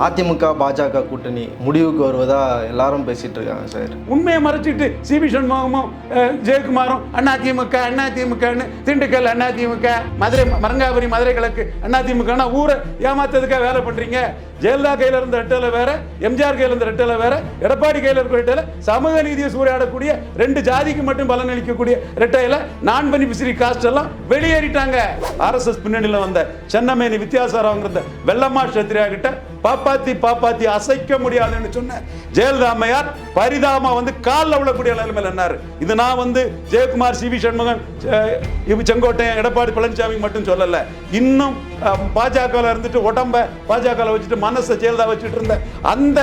அதிமுக பாஜக கூட்டணி முடிவுக்கு வருவதா எல்லாரும் பேசிட்டு இருக்காங்க சார். உண்மையை மறைச்சிட்டு சிபி சண்முகமும் அண்ணா திமுக அண்ணா திமுகன்னு திண்டுக்கல் அண்ணா திமுக மதுரை மரங்காபுரி மதுரை கிழக்கு அண்ணா திமுகனா ஊரை ஏமாத்ததுக்காக வேலை பண்றீங்க? ஜெயலலிதா கையில இருந்த ரெட்டல வேற எம்ஜிஆர் கையில இருந்த ரெட்டல வேற எடப்பாடி கையில இருக்கிற ரெட்டல சமூக நீதியை சூறையாடக்கூடிய ரெண்டு ஜாதிக்கு மட்டும் பலன் அளிக்கக்கூடிய ரெட்டையில நான் பெனிஃபிஷரி காஸ்ட் எல்லாம் வெளியேறிட்டாங்க. ஆர்எஸ்எஸ் பின்னணியில் வந்த சென்னமேனி வித்தியாசாரம் வெள்ளம்மா சத்திரியா கிட்ட பாப்பாத்தி பாப்பாத்தி அசைக்க முடியாதுன்னு சொன்ன ஜெயலலிதா அம்மையார் பரிதாபமா வந்து காலில் விழக்கூடிய நிலைமையில் என்னாரு இது நான் வந்து ஜெயக்குமார் சி வி சண்முகன் இவ செங்கோட்டையன் எடப்பாடி பழனிசாமி மட்டும் சொல்லல. இன்னும் பாஜகவில் இருந்துட்டு உடம்ப பாஜகவில் வச்சுட்டு மனசை ஜெயலலிதா வச்சுட்டு இருந்த அந்த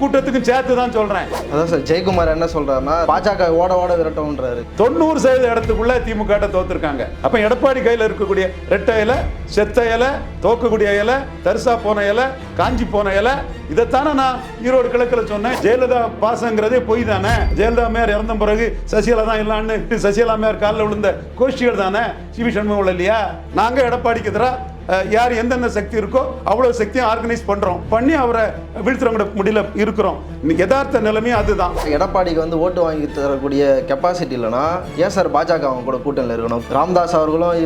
கூட்டத்துக்கும் சேர்த்து தான் சொல்றேன். அதான் சார் ஜெயக்குமார் என்ன சொல்றாருன்னா பாஜக ஓட ஓட விரட்டம்ன்றாரு. தொண்ணூறு சதவீத இடத்துக்குள்ள திமுக தோத்துருக்காங்க. அப்ப எடப்பாடி கையில இருக்கக்கூடிய ரெட்டை இலை செத்த இலை தோக்கக்கூடிய இலை தரிசா போன இலை காஞ்சி போன இலை. இதைத்தானே நான் ஈரோடு கிழக்கில் சொன்னேன். ஜெயலலிதா பாசங்கிறதே பொய் தானே? ஜெயலலிதா மேயர் இறந்த பிறகு சசிகலா தான் இல்லான்னு சசிகலா மேயர் காலில் விழுந்த கோஷ்டிகள் தானே? சிவி சண்முகம் இல்லையா? நாங்கள் எடப்பாடிக்கு எதிராக யார் எந்தெந்த சக்தி இருக்கோ அவ்வளவு சக்தியும் ஆர்கனைஸ் பண்றோம். பண்ணி அவரை வீழ்த்துறவங்க முடியல இருக்கிறோம். யதார்த்த நிலைமையும் அதுதான். எடப்பாடிக்கு வந்து ஓட்டு வாங்கி தரக்கூடிய கெப்பாசிட்டி இல்லைன்னா ஏன் சார் பாஜக அவங்க கூட கூட்டணியில் இருக்கணும்? ராமதாஸ் அவர்களும்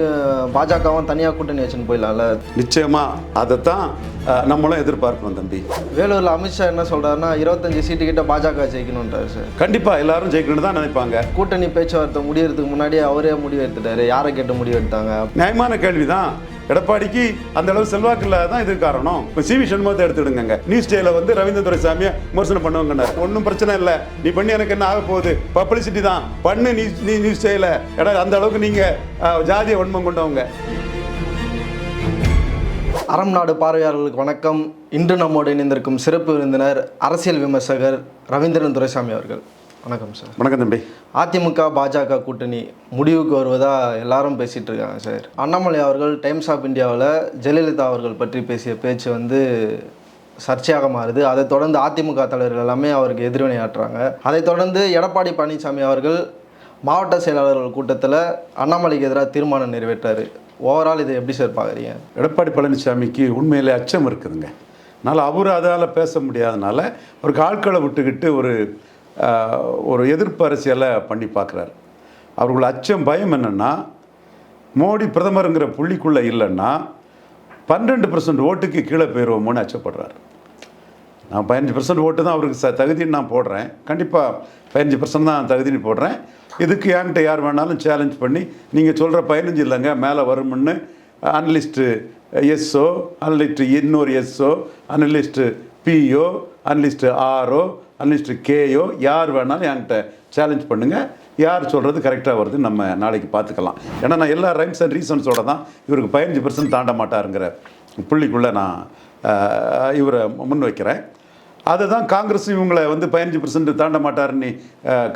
பாஜகவும் தனியாக கூட்டணி வச்சுன்னு போயிடலாம்ல? நிச்சயமா அதைத்தான் அஹ், நம்மளும் எதிர்பார்க்கணும் தம்பி. வேலூரில் அமித்ஷா என்ன சொல்றாருன்னா இருபத்தஞ்சு சீட்டு கிட்ட பாஜக ஜெயிக்கணுன்றாரு சார். கண்டிப்பா எல்லாரும் ஜெயிக்கணும்னு தான் நினைப்பாங்க. கூட்டணி பேச்சுவார்த்தை முடியறதுக்கு முன்னாடியே அவரே முடிவு எடுத்துட்டாரு. யாரை கேட்டு முடிவு எடுத்தாங்க? நியாயமான கேள்விதான். எடப்பாடிக்கு அந்த அளவு செல்வாக்கு இல்லாதான் இது காரணம். இப்போ சிவி சண்முகத்தை எடுத்துடுங்க நியூஸ் டேல வந்து ரவீந்திர துரைசாமியை விமர்சனம் பண்ணுவாங்கன்னாரு. ஒன்றும் பிரச்சனை இல்லை. நீ பண்ணி எனக்கு என்ன ஆக போகுது? பப்ளிசிட்டி தான். பண்ணு நீ நீ நியூஸ் டேல எடா அந்த அளவுக்கு நீங்க ஜாதிய வன்மம் கொண்டவங்க. அறம் நாடு பார்வையாளர்களுக்கு வணக்கம். இன்று நம்மோடு இணைந்திருக்கும் சிறப்பு விருந்தினர் அரசியல் விமர்சகர் ரவீந்திரன் துரைசாமி அவர்கள். வணக்கம் சார். வணக்கம் தம்பி. அதிமுக பாஜக கூட்டணி முடிவுக்கு வருவதா எல்லாரும் பேசிட்டு இருக்காங்க சார். அண்ணாமலை அவர்கள் டைம்ஸ் ஆஃப் இந்தியாவில் ஜெயலலிதா அவர்கள் பற்றி பேசிய பேச்சு வந்து சர்ச்சையாக மாறுது. அதைத் தொடர்ந்து அதிமுக தலைவர்கள் எல்லாமே அவருக்கு எதிர்வினையாற்றுறாங்க அதைத் தொடர்ந்து எடப்பாடி பழனிசாமி அவர்கள் மாவட்ட செயலாளர்கள் கூட்டத்தில் அண்ணாமலைக்கு எதிராக தீர்மானம் நிறைவேற்றாரு. ஓவரால் இதை எப்படி சார் பார்க்குறீங்க? எடப்பாடி பழனிசாமிக்கு உண்மையிலே அச்சம் இருக்குதுங்க. அதனால் அவர் அதால் பேச முடியாதனால ஒரு ஆட்களை விட்டுக்கிட்டு ஒரு ஒரு எதிர்ப்பு அரசியலை பண்ணி பார்க்குறாரு. அவர்கள் அச்சம் பயம் என்னென்னா மோடி பிரதமருங்கிற புள்ளிக்குள்ளே இல்லைன்னா பன்னெண்டு பர்சன்ட் ஓட்டுக்கு கீழே போயிடுவோமோன்னு அச்சப்படுறாரு. நான் பதினஞ்சு பர்சன்ட் ஓட்டு தான் அவருக்கு ச தகுதின்னு நான் போடுறேன். கண்டிப்பாக பதினஞ்சு பர்சன்ட் தான் தகுதின்னு போடுறேன். இதுக்கு என்கிட்ட யார் வேணாலும் சேலஞ்ச் பண்ணி நீங்கள் சொல்கிற பதினஞ்சு இல்லைங்க மேலே வரும்னு அனலிஸ்ட்டு எஸ்ஓ அனலிஸ்ட்டு இன்னொரு SO analyst PO analyst RO analyst கேயோ யார் வேணாலும் என்கிட்ட சேலஞ்ச் பண்ணுங்கள் யார் சொல்கிறது கரெக்டாக வருது நம்ம நாளைக்கு பார்த்துக்கலாம். ஏன்னா நான் எல்லா ரைம்ஸ் அண்ட் ரீசன்ஸோட தான் இவருக்கு பதினஞ்சு பர்சன்ட் தாண்ட மாட்டாருங்கிற புள்ளிக்குள்ளே நான் இவரை முன் வைக்கிறேன். அதை தான் காங்கிரஸ் இவங்களை வந்து பதினஞ்சு பர்சன்ட் தாண்ட மாட்டாருன்னு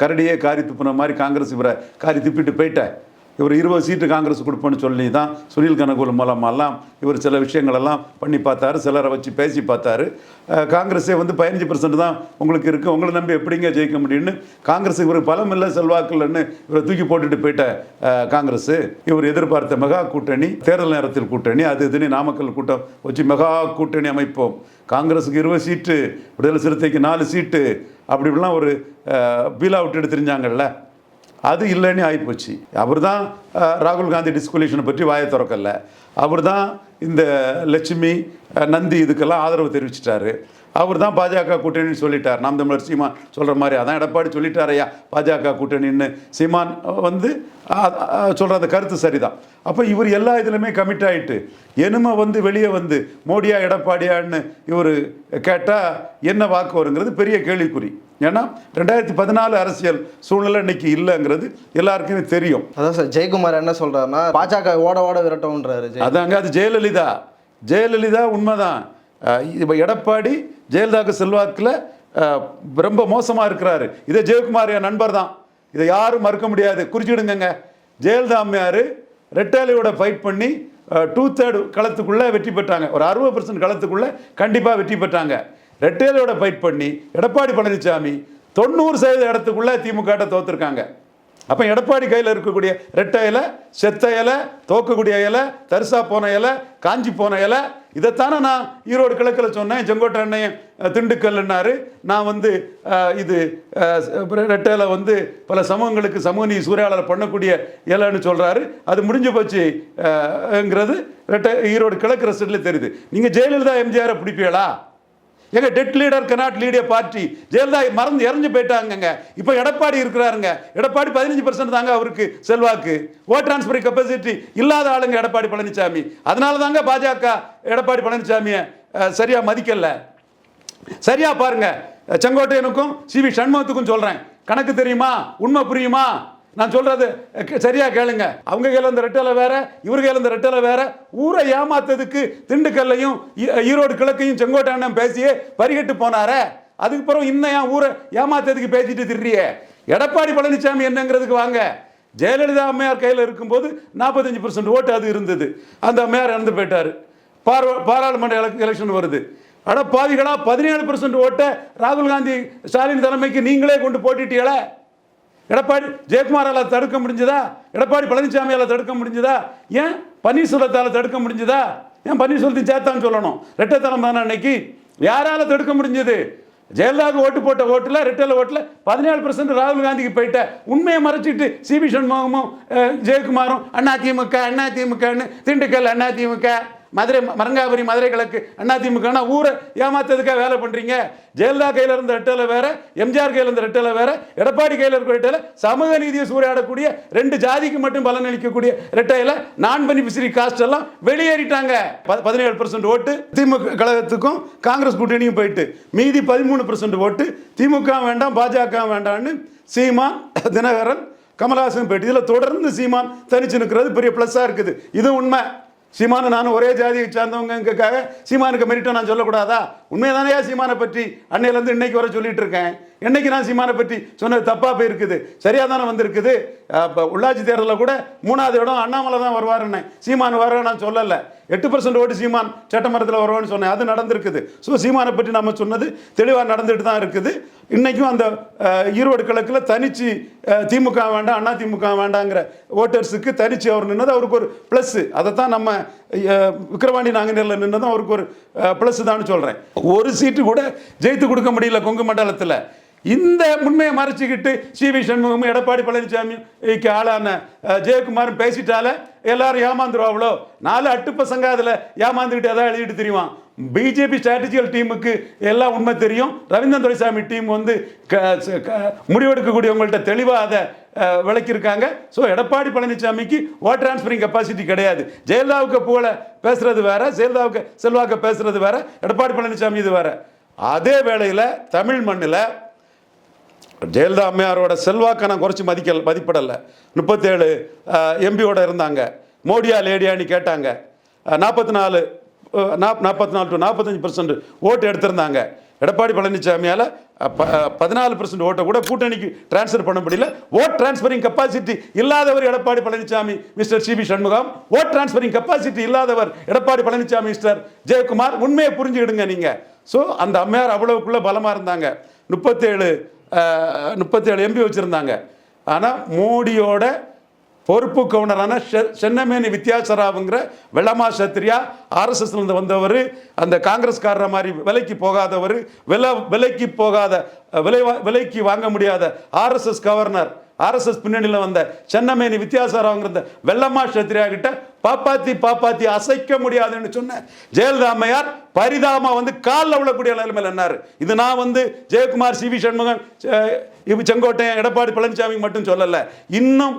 கரடியே காரி துப்புன மாதிரி காங்கிரஸ் இவரை காரி துப்பிட்டு போயிட்டேன் இவர் இருபது சீட்டு காங்கிரஸ் கொடுப்போன்னு சொல்லி தான் சுனில் கனகூல் மூலமெல்லாம் இவர் சில விஷயங்களெல்லாம் பண்ணி பார்த்தாரு சிலரை வச்சு பேசி பார்த்தாரு. காங்கிரஸே வந்து பதினஞ்சு பர்சன்ட் தான் உங்களுக்கு இருக்குது உங்களை நம்பி எப்படிங்க ஜெயிக்க முடியும்னு காங்கிரஸ் இவர் பலம் இல்லை செல்வாக்கு இல்லைன்னு இவரை தூக்கி போட்டுட்டு போயிட்ட காங்கிரஸ். இவர் எதிர்பார்த்த மெகா கூட்டணி தேர்தல் நேரத்தில் கூட்டணி அது இதுன்னு நாமக்கல் கூட்டம் வச்சு மெகா கூட்டணி அமைப்போம். காங்கிரஸுக்கு இருபது சீட்டு விடுதலை சிறுத்தைக்கு நாலு சீட்டு அப்படி இப்படிலாம் ஒரு பீலா விட்டுட்டு தெரிஞ்சாங்கல்ல அது இல்லைன்னு ஆகிப்போச்சு அவர் தான் ராகுல் காந்தி டிஸ்குலேஷனை பற்றி வாயை திறக்கல. அவர் தான் இந்த லட்சுமி நந்தி இதுக்கெல்லாம் ஆதரவு தெரிவிச்சிட்டாரு. அவர் தான் பாஜக கூட்டணின்னு சொல்லிட்டார். நாம் தமிழர் சீமான் சொல்கிற மாதிரி அதான் எடப்பாடி சொல்லிட்டாரையா பாஜக கூட்டணின்னு சீமான் வந்து சொல்கிற அந்த கருத்து சரிதான். அப்போ இவர் எல்லா இதுலையுமே கமிட் ஆகிட்டு எனும வந்து வெளியே வந்து மோடியா எடப்பாடியான்னு இவர் கேட்டால் என்ன வாக்கு வருங்கிறது பெரிய கேள்விக்குறி. ஏன்னா ரெண்டாயிரத்தி பதினாலு அரசியல் சூழ்நிலை இன்னைக்கு இல்லைங்கிறது எல்லாருக்குமே தெரியும். அதான் சார் ஜெயக்குமார் என்ன சொல்றாருன்னா பாஜக ஓட ஓட விரட்டம்ன்றாரு ஜெய அதாங்க அது ஜெயலலிதா. ஜெயலலிதா உண்மைதான். இப்போ எடப்பாடி ஜெயலலிதாவுக்கு செல்வாக்கில் ரொம்ப மோசமாக இருக்கிறாரு. இதே ஜெயக்குமார் என் நண்பர் தான். இதை யாரும் மறுக்க முடியாது. குறிச்சிடுங்கங்க ஜெயலலிதா அம்மையார் ரெட்டாலியோட ஃபைட் பண்ணி டூ தேர்ட் களத்துக்குள்ளே வெற்றி பெற்றாங்க. ஒரு அறுபது பர்சன்ட் களத்துக்குள்ளே கண்டிப்பாக வெற்றி பெற்றாங்க. ரெட்டேலியோட ஃபைட் பண்ணி எடப்பாடி பழனிசாமி தொண்ணூறு சதவீத இடத்துக்குள்ளே திமுக தோத்துருக்காங்க. அப்போ எடப்பாடி கையில் இருக்கக்கூடிய ரெட்டை இலை செத்த இலை தோக்கக்கூடிய இலை தரிசா போன இலை காஞ்சி போன இலை இதைத்தானே நான் ஈரோடு கிழக்கில் சொன்னேன் செங்கோட்டை அண்ணையன் திண்டுக்கல்னாரு நான் வந்து இது ரெட்டையில் வந்து பல சமூகங்களுக்கு சமூக நீதி சூறையாளர் பண்ணக்கூடிய இலைன்னு சொல்கிறாரு அது முடிஞ்சு போச்சுங்கிறது ரெட்டை ஈரோடு கிழக்கு ரசிட்டில் தெரியுது. நீங்கள் ஜெயலலிதா எம்ஜிஆரை பிடிப்பீங்களா? எங்க dead leader cannot lead party Jayalalithaa மறந்து இறஞ்சு போயிட்டாங்கங்க. இப்போ எடப்பாடி இருக்கிறாருங்க. எடப்பாடி பதினஞ்சு பர்சன்ட் தாங்க அவருக்கு செல்வாக்கு. ஓட் டிரான்ஸ்பர் கெப்பாசிட்டி இல்லாத ஆளுங்க எடப்பாடி பழனிசாமி அதனால தாங்க பாஜக எடப்பாடி பழனிசாமியை சரியா மதிக்கல. சரியா பாருங்க. செங்கோட்டையனுக்கும் சி வி சண்முகத்துக்கும் சொல்றேன். கணக்கு தெரியுமா? உண்மை புரியுமா? நான் சொல்றது சரியா கேளுங்க. அவங்க கையில் இந்த ரெட்டலை வேற இவர் கையில் இந்த ரெட்டலை வேற. ஊரை ஏமாத்ததுக்கு திண்டுக்கல்லையும் ஈ- ஈரோடு கிழக்கையும் செங்கோட்டை பேசியே பரிகட்டு போனாரே. அதுக்கு பிறகு இன்னும் ஏன் ஊரை ஏமாத்ததுக்கு பேசிட்டு திரியே எடப்பாடி பழனிசாமி என்னங்கிறதுக்கு வாங்க. ஜெயலலிதா அம்மையார் கையில் இருக்கும்போது நாற்பத்தஞ்சு பர்சன்ட் ஓட்டு அது இருந்தது. அந்த அம்மையார் இறந்து போயிட்டார். பாரா பாராளுமன்ற எலக்- எலெக்ஷன் வருது. அட பாவிகளா பதினேழு பர்சன்ட் ஓட்டை ராகுல் காந்தி ஸ்டாலின் தலைமைக்கு நீங்களே கொண்டு போட்டுட்டீங்களே? எடப்பாடி ஜெயக்குமாரால் தடுக்க முடிஞ்சதா? எடப்பாடி பழனிசாமியால் தடுக்க முடிஞ்சதா? ஏன் பன்னீர்செல்வத்தால் தடுக்க முடிஞ்சதா? ஏன் பன்னீர்செல்வத்தையும் சேர்த்தான்னு சொல்லணும். ரெட்டத்தனம் தானே அன்னைக்கு? யாரால் தடுக்க முடிஞ்சது? ஜெயலலிதாவுக்கு ஓட்டு போட்ட ஓட்டில் ரெட்டல ஓட்டில் பதினேழு பர்சன்ட் ராகுல் காந்திக்கு போயிட்ட. உண்மையை மறைச்சிட்டு சிபி சண்முகமும் ஜெயக்குமாரும் அண்ணா திமுக அண்ணா திமுகன்னு திண்டுக்கல் அண்ணா திமுக மதுரை மரங்காபுரி மதுரை கிழக்கு அதிமுகனா ஊரை ஏமாத்ததுக்காக வேலை பண்ணுறீங்க ஜெயலலிதா கையில் இருந்த ரெட்டலை வேற எம்ஜிஆர் கையில் இருந்த ரெட்டலை வேற எடப்பாடி கையில் இருக்கிற ரெட்டலை சமூக நீதியை சூறையாடக்கூடிய ரெண்டு ஜாதிக்கு மட்டும் பலன் அளிக்கக்கூடிய ரெட்டையில் நான் பெனிஃபிஷரி காஸ்ட் எல்லாம் வெளியேறிட்டாங்க. ப- பதினேழு பர்சன்ட் ஓட்டு திமுக கழகத்துக்கும் காங்கிரஸ் கூட்டணியும் போயிட்டு மீதி பதிமூணு பர்சன்ட் ஓட்டு திமுக வேண்டாம் பாஜக வேண்டாம்னு சீமா தினகரன் கமல்ஹாசன் போயிட்டு இதில் தொடர்ந்து சீமான் தனிச்சு நிற்கிறது பெரிய ப்ளஸ்ஸாக இருக்குது. இது உண்மை. சீமானு நானும் ஒரே ஜாதியை சார்ந்தவங்கக்காக சீமானுக்கு மெரிட்டை நான் சொல்லக்கூடாதா? உண்மைதானே சீமானை பற்றி அன்னையிலேருந்து இன்னைக்கு வர சொல்லிட்டு இருக்கேன். என்னைக்கு நான் சீமானை பற்றி சொன்னது தப்பாக போயிருக்குது? சரியாக தானே வந்திருக்குது? இப்போ உள்ளாட்சி தேர்தலில் கூட மூணாவது இடம் அண்ணாமலை தான் வருவாருன்னு சீமான் வர நான் சொல்லலை. எட்டு பர்சன்ட் ஓட்டு சீமான் சட்டமன்றத்தில் வருவான்னு சொன்னேன். அது நடந்திருக்குது. ஸோ சீமானை பற்றி நம்ம சொன்னது தெளிவாக நடந்துட்டு தான் இருக்குது. இன்றைக்கும் அந்த ஈரோடு கிழக்கில் தனிச்சு திமுக வேண்டாம் அண்ணா திமுக வேண்டாங்கிற ஓட்டர்ஸுக்கு தனிச்சு அவர் நின்னது. அவருக்கு ஒரு ப்ளஸ் அதை தான் நம்ம அஹ், விக்கிரவாண்டி நின்றதும் நின்னதும் அவருக்கு ஒரு ப்ளஸ் தான் சொல்கிறேன் ஒரு சீட்டு கூட ஜெயித்து கொடுக்க முடியல கொங்கு மண்டலத்தில். இந்த உண்மையை மறைச்சிக்கிட்டு சி வி சண்முகமும் எடப்பாடி பழனிசாமிக்கு ஆளான ஜெயக்குமாரும் பேசிட்டால எல்லாரும் ஏமாந்துருவாங்களோ நாலு அட்டு பசங்க அதில் ஏமாந்துக்கிட்டு எதாவது எழுதிட்டு தெரியுமா? பிஜேபி ஸ்ட்ராட்டஜிக்கல் டீமுக்கு எல்லாம் உண்மை தெரியும். ரவீந்திரன் துரைசாமி டீம் வந்து க- முடிவெடுக்கக்கூடியவங்கள்ட்ட தெளிவாக அதை விளக்கியிருக்காங்க. ஸோ எடப்பாடி பழனிசாமிக்கு ஓட் டிரான்ஸ்ஃபரிங் கெப்பாசிட்டி கிடையாது. ஜெயலலிதாவுக்கு போல பேசுறது வேற ஜெயலலிதாவுக்கு செல்வாக்க பேசுறது வேற எடப்பாடி பழனிசாமி இது வேற. அதே வேளையில் தமிழ் மண்ணில் ஜெயலலிதா அம்மையாரோட செல்வாக்கை நான் குறைச்சி மதிக்கல் மதிப்பிடலை. முப்பத்தேழு எம்பியோட இருந்தாங்க. மோடியா லேடியான்னு கேட்டாங்க. நாற்பத்தி நாலு நாப் நாற்பத்தி நாலு டு நாற்பத்தஞ்சு பர்சன்ட் ஓட்டு எடுத்திருந்தாங்க. எடப்பாடி பழனிசாமியால் பதினாலு பர்சன்ட் ஓட்டை கூட கூட்டணிக்கு ட்ரான்ஸ்ஃபர் பண்ண முடியல. ஓட் டிரான்ஸ்ஃபரிங் கெப்பாசிட்டி இல்லாதவர் Edappadi Palaniswami Mister C B Shanmugam. Vote transferring capacity இல்லாதவர் எடப்பாடி பழனிசாமி மிஸ்டர் ஜெயக்குமார். உண்மையை புரிஞ்சுக்கிடுங்க நீங்கள் ஸோ அந்த அம்மையார் அவ்வளவுக்குள்ளே பலமாக இருந்தாங்க. முப்பத்தேழு முப்பத்தேழு எம்பி வச்சுருந்தாங்க. ஆனால் மோடியோட பொறுப்பு கவுனரான செ- சென்னமேனி வித்யாசராவுங்கிற வெள்ளமா சத்திரியா ஆர்எஸ்எஸ்லேருந்து வந்தவர் அந்த காங்கிரஸ்காரரை மாதிரி விலைக்கு போகாதவர் விலை விலைக்கு போகாத விலை விலைக்கு வாங்க முடியாத ஆர்எஸ்எஸ் கவர்னர் ஆர்எஸ்எஸ் பின்னணியில் வந்த சென்னமேனி வித்யாசாராவுங்கிற வெள்ளமா வெள்ளம்மா சத்திரியா கிட்ட பாப்பாத்தி பாப்பாத்தி அசைக்க முடியாதுன்னு சொன்ன ஜெயலலாமையார் பரிதாமா பரிதாபமா வந்து காலில் விழக்கூடிய நிலைமையில் என்னார்? இது நான் வந்து ஜெயக்குமார் சி வி சண்முகன் செங்கோட்டையன் எடப்பாடி பழனிசாமி மட்டும் சொல்லலை. இன்னும்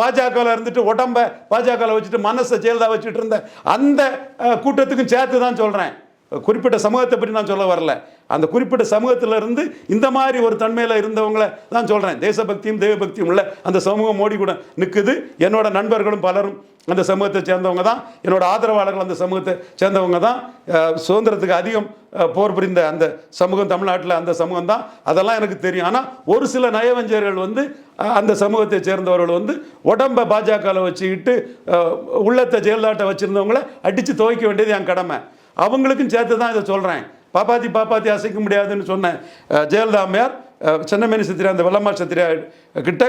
பாஜகவில் இருந்துட்டு உடம்ப பாஜகவில் வச்சுட்டு மனசை ஜெயலலிதா வச்சுட்டு இருந்த அந்த கூட்டத்துக்கும் சேர்த்து தான் சொல்கிறேன் குறிப்பிட்ட சமூகத்தை பற்றி நான் சொல்ல வரல. அந்த குறிப்பிட்ட சமூகத்தில் இருந்து இந்த மாதிரி ஒரு தன்மையில் இருந்தவங்கள தான் சொல்கிறேன் தேசபக்தியும் தெய்வபக்தியும் உள்ள அந்த சமூகம் மோடி கூட நிற்குது என்னோட நண்பர்களும் பலரும் அந்த சமூகத்தை சேர்ந்தவங்க தான். என்னோட ஆதரவாளர்கள் அந்த சமூகத்தை சேர்ந்தவங்க தான். சுதந்திரத்துக்கு அதிகம் போர் புரிந்த அந்த சமூகம் தமிழ்நாட்டில் அந்த சமூகம் தான். அதெல்லாம் எனக்கு தெரியும். ஆனால் ஒரு சில நயவஞ்சர்கள் வந்து அந்த சமூகத்தை சேர்ந்தவர்கள் வந்து உடம்ப பாஜகவில் வச்சுக்கிட்டு உள்ளத்தை ஜெயலலிதாட்டை வச்சுருந்தவங்கள அடித்து துவைக்க வேண்டியது என் கடமை. அவங்களுக்கும் சேர்த்து தான் இதை சொல்கிறேன் பாப்பாத்தி பாப்பாத்தி அசைக்க முடியாதுன்னு சொன்ன ஜெயலலிதா அம்மையார் சின்னமேனி சென்னமேனி சத்திரியா அந்த வெள்ளம்மா சத்திரியா கிட்ட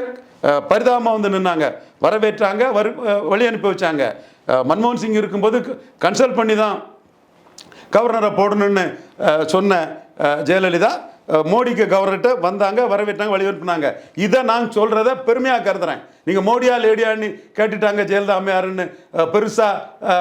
பரிதாபமாக வந்து நின்னாங்க. வரவேற்றாங்க வரு வழி அனுப்பி வச்சாங்க. மன்மோகன் சிங் இருக்கும்போது கன்சல்ட் பண்ணி தான் கவர்னரை போடணும்னு சொன்ன ஜெயலலிதா மோடிக்கு கவர்னர்கிட்ட வந்தாங்க வரவேற்றாங்க வழி அனுப்புனாங்க. இதை நான் சொல்கிறத பெருமையாக கருதுறேன். நீங்கள் மோடியா லேடியான்னு கேட்டுட்டாங்க ஜெயலலிதா அம்மையாருன்னு பெருசாக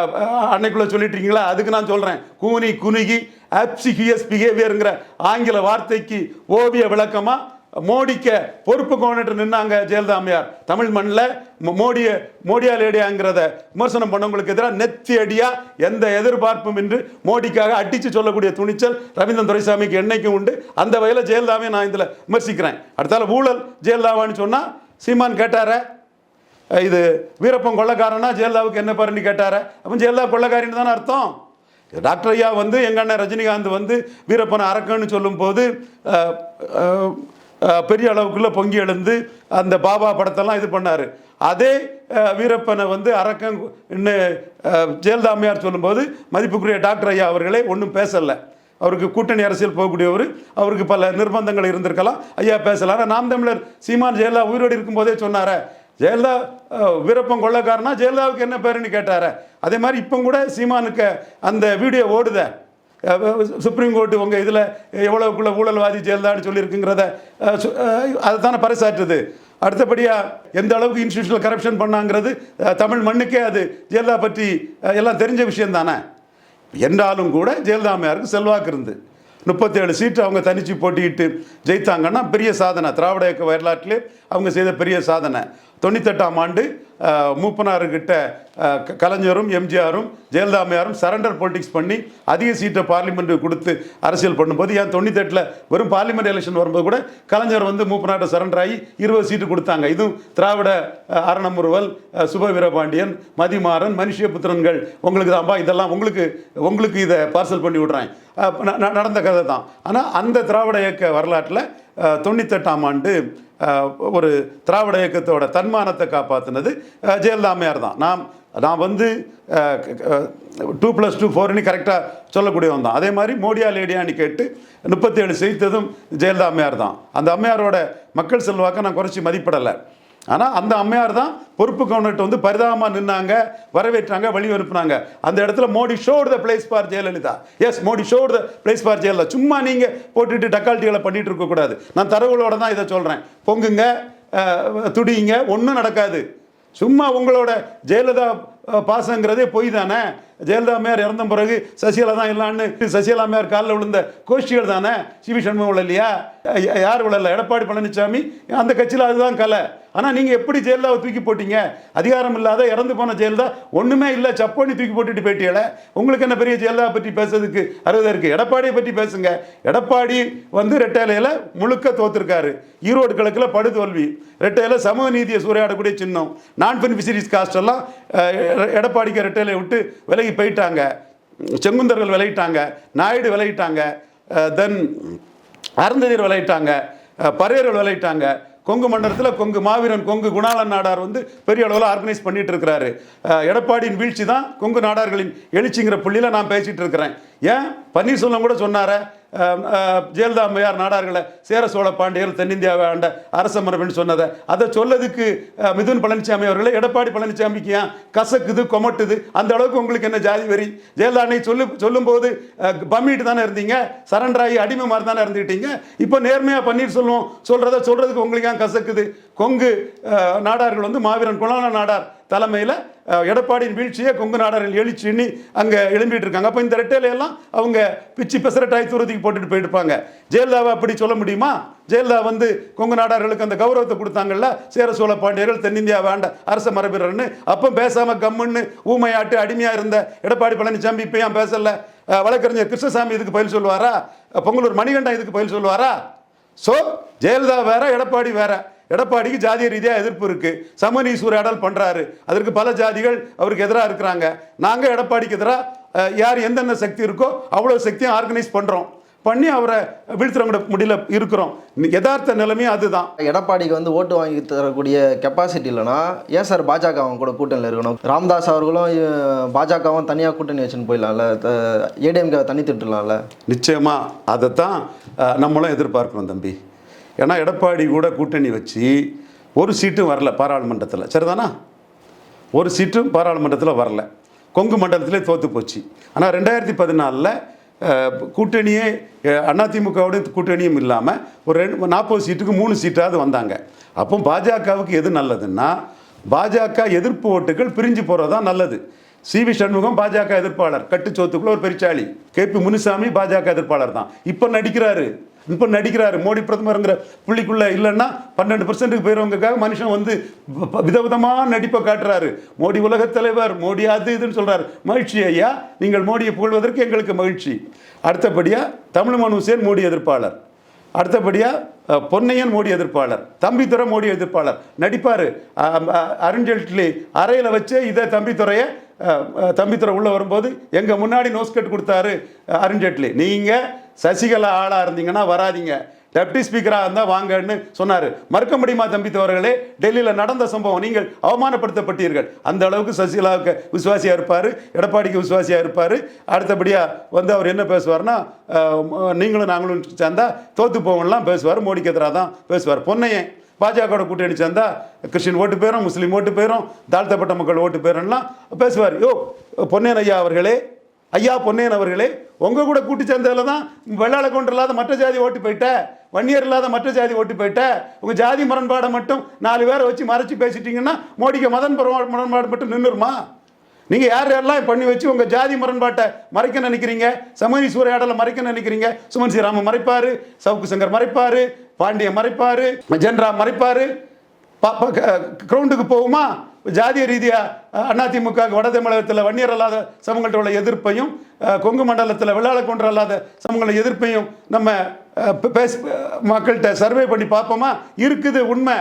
அன்னைக்குள்ளே சொல்லிட்டீங்களா? அதுக்கு நான் சொல்கிறேன் கூனி குனுகி ஆப்சிகியஸ் பிஹேவியருங்கிற ஆங்கில வார்த்தைக்கு ஓவிய விளக்கமாக மோடிக்க பொறுப்பு கோணிட்டு நின்னாங்க ஜெயலலிதா அம்மையார். தமிழ் மண்ணில் மோடிய மோடியா லேடியாங்கிறத விமர்சனம் பண்ணவங்களுக்கு எதிராக நெத்தி அடியா எந்த எதிர்பார்ப்பும் என்று மோடிக்காக அடித்து சொல்லக்கூடிய துணிச்சல் ரவீந்திரன் துரைசாமிக்கு என்னைக்கும் உண்டு. அந்த வகையில் ஜெயலலிதாவை நான் இதில் விமர்சிக்கிறேன். அடுத்தால ஊழல் ஜெயலலிதாவான்னு சொன்னால் சீமான் கேட்டாரே இது வீரப்பன் கொள்ளக்காரனா? ஜெயலலிதாவுக்கு என்ன பாருன்னு கேட்டாரே? அப்போ ஜெயலலிதா கொள்ளக்காரின்னு தானே அர்த்தம். டாக்டர் ஐயா வந்து எங்கள் அண்ணன் ரஜினிகாந்த் வந்து வீரப்பனை அரக்கன்னு சொல்லும்போது பெரிய அளவுக்குள்ளே பொங்கி எழுந்து அந்த பாபா படத்தெல்லாம் இது பண்ணார். அதே வீரப்பனை வந்து அரக்கன் இன்னும் ஜெயலலிதா அம்மையார் சொல்லும்போது மதிப்புக்குரிய டாக்டர் ஐயா அவர்களே ஒன்றும் பேசலை. அவருக்கு கூட்டணி அரசியல் போகக்கூடியவர் அவருக்கு பல நிர்பந்தங்கள் இருந்திருக்கலாம். ஐயா பேசலாம் நாம் தமிழர் சீமான் ஜெயலலிதா உயிரோடு இருக்கும்போதே சொன்னார. ஜெயலலிதா அஹ், வீரப்பன் கொள்ளக்காரனா? ஜெயலலிதாவுக்கு என்ன பேருன்னு கேட்டாரே. அதே மாதிரி இப்போ கூட சீமானுக்கு அந்த வீடியோ ஓடுத. சுப்ரீம் கோர்ட்டு உங்கள் இதில் எவ்வளோக்குள்ள ஊழல்வாதி ஜெயலலிதான்னு சொல்லியிருக்குங்கிறத சு- அதை தானே பறைசாற்றுது. அடுத்தபடியாக எந்த அளவுக்கு இன்ஸ்டியூஷனல் கரப்ஷன் பண்ணாங்கிறது தமிழ் மண்ணுக்கே அது ஜெயலலிதா பற்றி எல்லாம் தெரிஞ்ச விஷயம் தானே. என்றாலும் கூட ஜெயலலிதா அம்மையாருக்கு செல்வாக்கு இருந்து. முப்பத்தேழு சீட்டு அவங்க தனிச்சு போட்டிக்கிட்டு ஜெயித்தாங்கன்னா பெரிய சாதனை. திராவிட இயக்க வரலாற்றிலே அவங்க செய்த பெரிய சாதனை. தொண்ணூத்தெட்டாம் ஆண்டு அஹ், மூப்பனாருக்கிட்ட க- கலைஞரும் எம்ஜிஆரும் ஜெயலலிதா அம்மையாரும் சரண்டர் பொலிட்டிக்ஸ் பண்ணி அதிக சீட்டை பார்லிமெண்ட்டுக்கு கொடுத்து அரசியல் பண்ணும்போது ஏன் தொண்ணூத்தெட்டில் வெறும் பார்லிமெண்ட் எலெக்ஷன் வரும்போது கூட கலைஞர் வந்து மூப்பனார்ட்ட சரண்டர் ஆகி இருபது சீட்டு கொடுத்தாங்க. இதுவும் திராவிட அரணமுருவல் அரணமுறுவல் சுப வீரபாண்டியன் மதிமாறன் மனுஷிய புத்திரன்கள் உங்களுக்கு தான்ப்பா இதெல்லாம் உங்களுக்கு உங்களுக்கு இதை பார்சல் பண்ணி விட்றேன் நடந்த கதை தான். ஆனால் அந்த திராவிட இயக்க வரலாற்றில் தொண்ணூத்தெட்டாம் ஆண்டு ஒரு திராவிட இயக்கத்தோட தன்மானத்தை காப்பாற்றினது ஜெயலலிதா தான். நாம் நான் வந்து டூ ப்ளஸ் டூ ஃபோர்னு கரெக்டாக சொல்லக்கூடியவன் தான். அதே மாதிரி மோடியா லேடியான்னு கேட்டு முப்பத்தேழு செய்ததும் ஜெயலலிதா அம்மையார் தான். அந்த அம்மையாரோட மக்கள் செல்வாக்கை நான் குறைச்சி மதிப்பிடலை. ஆனால் அந்த அம்மையார் தான் பொறுப்பு கவர்னர்கிட்ட வந்து பரிதாபமாக நின்னாங்க வரவேற்றாங்க வழி அனுப்புனாங்க அந்த இடத்துல Modi showed the place for Jayalalithaa. Yes Modi showed the place for Jayalalithaa. சும்மா நீங்கள் போட்டுட்டு டக்கால்ட்டிகளை பண்ணிட்டு இருக்கக்கூடாது நான் தரவுகளோட தான் இதை சொல்கிறேன் பொங்குங்க துடிங்க துடியுங்க ஒன்றும் நடக்காது. சும்மா உங்களோட ஜெயலலிதா பாசங்கிறதே பொய் தானே? ஜெயலலிதா அம்மையார் இறந்த பிறகு சசிகலா தான் இல்லான்னு சசிகலா அம்மையார் காலில் விழுந்த கோஷ்டிகள் தானே? சிவி சண்முகம் விழலையா? யார் விழல? எடப்பாடி பழனிசாமி அந்த கட்சியில் அதுதான் கலை. ஆனால் நீங்கள் எப்படி ஜெயலலிதாவை தூக்கி போட்டீங்க? அதிகாரம் இல்லாத இறந்து போன ஜெயலலிதா ஒன்றுமே இல்லை சப்போனி தூக்கி போட்டுட்டு போயிட்டீங்களே உங்களுக்கு என்ன பெரிய ஜெயலலிதா பற்றி பேசுறதுக்கு அறுபதா இருக்குது எடப்பாடியை பற்றி பேசுங்க. எடப்பாடி வந்து ரெட்டையிலையில் முழுக்க தோத்துருக்காரு. ஈரோடு கிழக்கில் படுதோல்வி. ரெட்டையில சமூக நீதியை சூறையாடக்கூடிய சின்னம். நான் பெனிஃபிஷரிஸ் காஸ்ட் எல்லாம் எடப்பாடிக்கு ரெட்டையில விட்டு விலகி போயிட்டாங்க. செங்குந்தர்கள் விளையிட்டாங்க நாயுடு விளையிட்டாங்க தென் அருந்ததியர் விளையிட்டாங்க அஹ், பறையர்கள் விளையிட்டாங்க கொங்கு மண்டலத்தில் கொங்கு மாவீரன் கொங்கு குணாளன் நாடார் வந்து பெரிய அளவில் ஆர்கனைஸ் பண்ணிட்டு இருக்கிறாரு. எடப்பாடியின் வீழ்ச்சி தான் கொங்கு நாடார்களின் எழுச்சிங்கிற புள்ளியில் நான் பேசிட்டு இருக்கிறேன். ஏன்? பன்னீர்செல்வம் கூட சொன்னார ஜெயலலிதா அம்மையார் நாடார்களை சேர சோழ பாண்டியர் தென்னிந்தியாவை ஆண்ட அரச மரபுன்னு சொன்னதை. அதை சொல்லதுக்கு மிதுன் பழனிசாமி அவர்களை எடப்பாடி பழனிசாமிக்கு ஏன் கசக்குது கொமட்டுது? அந்த அளவுக்கு உங்களுக்கு என்ன ஜாதி வரி ஜெயலலிதா அன்னை சொல்லு சொல்லும்போது பம்மிட்டு தானே இருந்தீங்க? சரண்டராகி அடிமை மாதிரி தானே இருந்துக்கிட்டீங்க இப்போ நேர்மையாக பன்னீர்செல்வம் சொல்கிறத சொல்கிறதுக்கு உங்களுக்கு ஏன் கசக்குது? கொங்கு நாடார்கள் வந்து மாவீரன் குணாள நாடார் தலைமையில் எடப்பாடியின் வீழ்ச்சியை கொங்கு நாடார்கள் எழுச்சின்னு அங்கே எழும்பிட்டு இருக்காங்க. அப்போ இந்த ரெட்டையிலையெல்லாம் அவங்க பிச்சு பெசரட்டாய் தூரத்துக்கு போட்டுட்டு போயிருப்பாங்க. ஜெயலலிதாவை அப்படி சொல்ல முடியுமா? ஜெயலலிதா வந்து கொங்கு நாடார்களுக்கு அந்த கௌரவத்தை கொடுத்தாங்கல்ல? சேர சோழ பாண்டியர்கள் தென்னிந்தியா வேண்ட அரச மரபினர்னு அப்போ பேசாமல் கம்முன்னு ஊமையாட்டு அடிமையாக இருந்த எடப்பாடி பழனிசாமி இப்போ ஏன் பேசல? வழக்கறிஞர் கிருஷ்ணசாமி இதுக்கு பதில் சொல்லுவாரா? பொங்கலூர் மணிகண்டன் இதுக்கு பதில் சொல்லுவாரா? ஸோ ஜெயலலிதா வேற எடப்பாடி வேற. எடப்பாடிக்கு ஜாதிய ரீதியாக எதிர்ப்பு இருக்கு. சமநீ சூறையாடல் பண்றாரு. அதற்கு பல ஜாதிகள் அவருக்கு எதிராக இருக்கிறாங்க. நாங்க எடப்பாடிக்கு எதிராக யார் எந்தெந்த சக்தி இருக்கோ அவ்வளோ சக்தியும் ஆர்கனைஸ் பண்றோம். பண்ணி அவரை வீழ்த்துறவங்க முடியல இருக்கிறோம். யதார்த்த நிலைமையும் அதுதான். எடப்பாடிக்கு வந்து ஓட்டு வாங்கி தரக்கூடிய கெப்பாசிட்டி இல்லைன்னா ஏன் சார் பாஜக அவங்க கூட கூட்டணியில் இருக்கணும்? ராமதாஸ் அவர்களும் பாஜகவும் தனியாக கூட்டணி வச்சுன்னு போயிடலாம்ல. ஏடிஎம்கே தனி திட்டலாம்ல. நிச்சயமா. அதைத்தான் நம்மளும் எதிர்பார்க்கிறோம் தம்பி. ஏன்னா எடப்பாடி கூட கூட்டணி வச்சு ஒரு சீட்டும் வரல பாராளுமன்றத்தில். சரிதானா? ஒரு சீட்டும் பாராளுமன்றத்தில் வரல. கொங்கு மண்டலத்திலே தோற்று போச்சு. ஆனால் ரெண்டாயிரத்தி பதினாலில் கூட்டணியே அஹ், அதிமுகவோட கூட்டணியும் இல்லாமல் ஒரு ரெண்டு நாற்பது சீட்டுக்கு மூணு சீட்டாவது வந்தாங்க. அப்போ பாஜகவுக்கு எது நல்லதுன்னா பாஜக எதிர்ப்பு ஓட்டுகள் பிரிஞ்சு போகிறது தான் நல்லது. சி வி சண்முகம் பாஜக எதிர்ப்பாளர். கட்டுச்சோத்துக்குள்ள ஒரு பெருச்சாளி. கே பி முனுசாமி பாஜக எதிர்ப்பாளர் தான். இப்போ நடிக்கிறாரு. இப்போ நடிக்கிறாரு. மோடி பிரதமருங்கிற புள்ளிக்குள்ளே இல்லைன்னா பன்னெண்டு பர்சன்ட்டுக்கு போயிடுவங்களுக்காக மனுஷன் வந்து விதவிதமாக நடிப்பை காட்டுறாரு. மோடி உலகத் தலைவர் மோடி அது இதுன்னு சொல்கிறார் மகிழ்ச்சி ஐயா. நீங்கள் மோடியை புகழ்வதற்கு எங்களுக்கு மகிழ்ச்சி. அடுத்தபடியாக தமிழ் ஹுசேன் மோடி எதிர்ப்பாளர். அடுத்தபடியாக பொன்னையன் மோடி எதிர்ப்பாளர். தம்பித்துறை மோடி எதிர்ப்பாளர். நடிப்பார். அருண்ஜேட்லி அறையில் வச்சு இதை தம்பித்துறையை தம்பித்துறை உள்ளே வரும்போது எங்கள் முன்னாடி நோஸ்கட் கொடுத்தாரு அருண்ஜேட்லி நீங்கள் சசிகலா ஆளாக இருந்தீங்கன்னா வராதீங்க. டெப்டி ஸ்பீக்கராக இருந்தால் வாங்கன்னு சொன்னார். மறுக்க முடியுமா தம்பி தவர்களே டெல்லியில் நடந்த சம்பவம் நீங்கள் அவமானப்படுத்தப்பட்டீர்கள். அந்த அளவுக்கு சசிகலாவுக்கு விசுவாசியாக இருப்பார் எடப்பாடிக்கு விசுவாசியாக இருப்பார். அடுத்தபடியாக வந்து அவர் என்ன பேசுவார்னா நீங்களும் நாங்களும் சேர்ந்தா தோத்து போவோம்லாம் பேசுவார். மோடிக்கு எதிராக தான் பேசுவார். பொன்னையன் பாஜகவோட கூட்டணி சேர்ந்தா கிறிஸ்டின் ஓட்டு போயிடும் முஸ்லீம் ஓட்டு போயிடும் தாழ்த்தப்பட்ட மக்கள் ஓட்டு போயிடும்லாம் பேசுவார். யோ பொன்னையன் ஐயா அவர்களே ஐயா பொன்னையன் அவர்களே உங்கள் கூட கூட்டி சேர்ந்ததில் தான் வெள்ளாள கொண்டு இல்லாத மற்ற ஜாதி ஓட்டு போயிட்ட வன்னியர் இல்லாத மற்ற ஜாதி ஓட்டு போயிட்ட உங்கள் ஜாதி முரண்பாடை மட்டும் நாலு பேரை வச்சு மறைச்சி பேசிட்டீங்கன்னா மோடிக்கு மதன் புற- முரண்பாடு மட்டும் நின்றுருமா நீங்கள் யார் யாரெல்லாம் பண்ணி வச்சு உங்கள் ஜாதி முரண்பாட்டை மறைக்க நினைக்கிறீங்க? சமணி சூறையாடலை மறைக்க நினைக்கிறீங்க? சுமன் ஸ்ரீராம மறைப்பார் சவுக்கு சங்கர் மறைப்பார் பாண்டிய மறைப்பார் ஜென்ரா மறைப்பார் கிரவுண்டுக்கு போகுமா? ஜாதிய ரீதியாக அதிமுக வட தமிழகத்தில் வன்னியர் அல்லாத சமூகங்கள்ட்ட உள்ள எதிர்ப்பையும் கொங்கு மண்டலத்தில் வெள்ளாளக்குன்ற அல்லாத சமூகங்கள எதிர்ப்பையும் நம்ம பேச மக்கள்கிட்ட சர்வே பண்ணி பார்ப்போமா இருக்குது உண்மை.